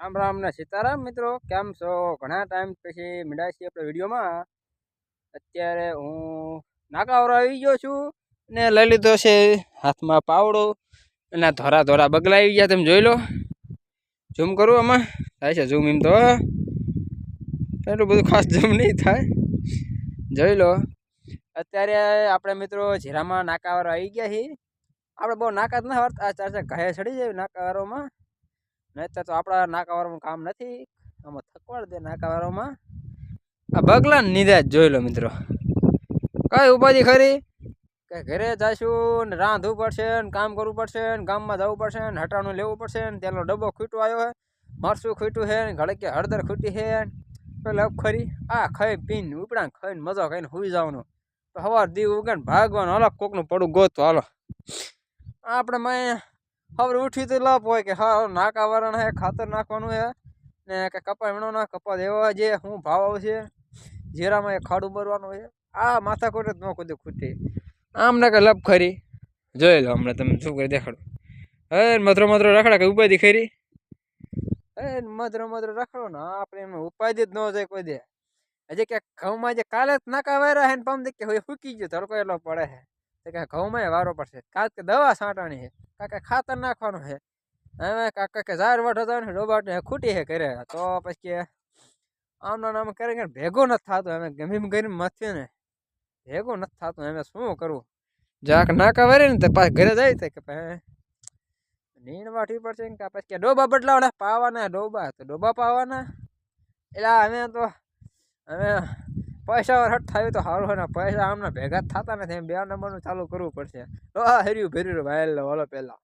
રામ રામ ને સીતારામ મિત્રો, કેમ છો? ઘણા ટાઈમ પછી મીડાય છીએ આપણે વિડીયોમાં. અત્યારે હું નાકાવાળો આવી ગયો છું ને લઈ લીધો છે હાથમાં પાવડો અને ધોરા ધોરા બગલા આવી ગયા તમે જોઈ લો. ઝૂમ કરું આમાં, થાય છે ઝૂમ એમ તો. એટલું બધું ખાસ ઝૂમ નહીં થાય. જોઈ લો. અત્યારે આપણે મિત્રો જીરામાં નાકાવાળો આવી ગયા છીએ. આપણે બહુ નાકાત ના વાળતા, આ ચાર ચાર ઘરે ચડી જાય નાકાવાળોમાં નહીતર તો આપણા નાકાવાળામાં કામ નથી. આમાં થકવાડ દે નાકાવાળામાં. આ બગલા નીધા જ જોઈ લો મિત્રો. કઈ ઉપાધિ ખરી? કે ઘરે જઈશું ને રાંધવું પડશે ને કામ કરવું પડશે ને ગામમાં જવું પડશે ને હટાણું લેવું પડશે ને તેનો ડબ્બો ખૂટો આવ્યો હે. મરચું ખૂટ્યું છે ને ઘડકે હળદર ખૂટી છે પેલા ખરી, આ ખાઈ પીને ઉપડા ખાઈને મજા ખાઈને સુઈ જવાનું. તો સવાર દી ઉગે ભાગવાનું હાલો કોકનું પડું ગોતું હાલો. આપણે મેં હવે ઉઠી તો લાભ હોય કે હા નાકા વાળા હે, ખાતર નાખવાનું હે, ને કે કપા વીણો ના કપા દેવા જે શું ભાવ આવશે જીરામાં એ ખાડું ભરવાનું છે આ માથા કોટે જ ન કુદી ખૂટી. આમ ના કે લપ ખરી. જોઈ લો હમણાં તમે શું કરી દેખાડો. હે મધરો મધરો રખડા કે ઉપાધિ ખરી? હે મધરો મધરો રખડો ને આપણે એમાં ઉપાધિ જ ન જાય કોઈ દે. હજી ક્યાંક ઘઉંમાં જે કાલે જ નાકા વાયરા હે ને પમ દે કે હોય ફૂકી ગયો તડકો એટલો પડે છે તો કે ઘઉંમાં વારો પડશે. કાલ કે દવા છાંટવાની છે કાકા ખાતર નાખવાનું છે. હવે કાકા કે ઝાર વઠો જવાનું ડોબાટ ખૂટી છે કરે તો પછી કે આમના નામ કરે કે ભેગો નથી થતો. અમે ગમે એમ કરીને મથ્યું ને ભેગો નથી થતું. અમે શું કરવું? જાક નાકા વારે ને તો પાછા ઘરે જાય તો કે પછી નીણ વાટી પડશે ને કે પછી કે ડોબા બદલાવાના? પાવાના ડોબા? તો ડોબા પાવાના? એટલે અમે તો, અમે પૈસા હટ થાય તો સારું હોય ને પૈસા આમના ભેગા થતા નથી. એમ બે નંબરનું ચાલુ કરવું પડશે. તો આ હર્યું ભર્યું ભાઈ લો પહેલાં.